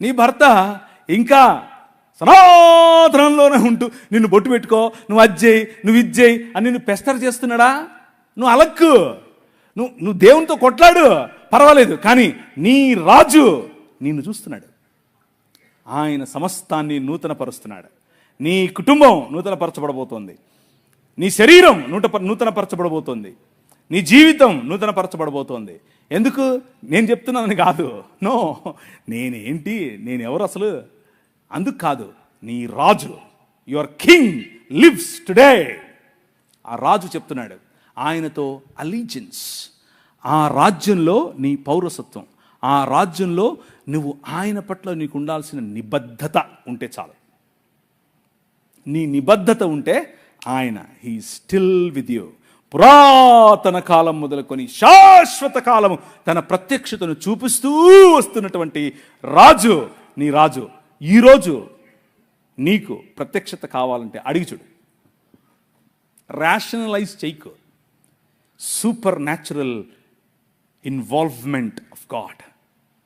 నీ భర్త ఇంకా సనాతనంలోనే ఉంటూ నిన్ను బొట్టు పెట్టుకో నువ్వు అజ్జేయి నువ్వు ఇజ్జేయి అని నిన్ను పెస్తర్ చేస్తున్నాడా? నువ్వు అలక్కు. నువ్వు నువ్వు దేవునితో కొట్లాడు. పర్వాలేదు కానీ నీ రాజు నిన్ను చూస్తున్నాడు. ఆయన సమస్తాన్ని నూతనపరుస్తున్నాడు. నీ కుటుంబం నూతనపరచబడబోతోంది. నీ శరీరం నూట నూతనపరచబడబోతోంది. నీ జీవితం నూతనపరచబడబోతోంది. ఎందుకు? నేను చెప్తున్నానని కాదు. నో. నేనేంటి? నేను ఎవరు అసలు? అందుకు కాదు. నీ రాజు. Your king lives today. ఆ రాజు చెప్తున్నాడు. ఆయనతో అలీజెన్స్ ఆ రాజ్యంలో నీ పౌరసత్వం. ఆ రాజ్యంలో నువ్వు ఆయన పట్ల నీకు ఉండాల్సిన నిబద్ధత ఉంటే చాలు. నీ నిబద్ధత ఉంటే ఆయన హీ స్టిల్ విత్ యూ పురాతన కాలం మొదలుకొని శాశ్వత కాలము తన ప్రత్యక్షతను చూపిస్తూ వస్తున్నటువంటి రాజు నీ రాజు ఈరోజు నీకు ప్రత్యక్షత కావాలంటే అడిగి చూడు. రేషనలైజ్ చేయకు. Supernatural involvement of God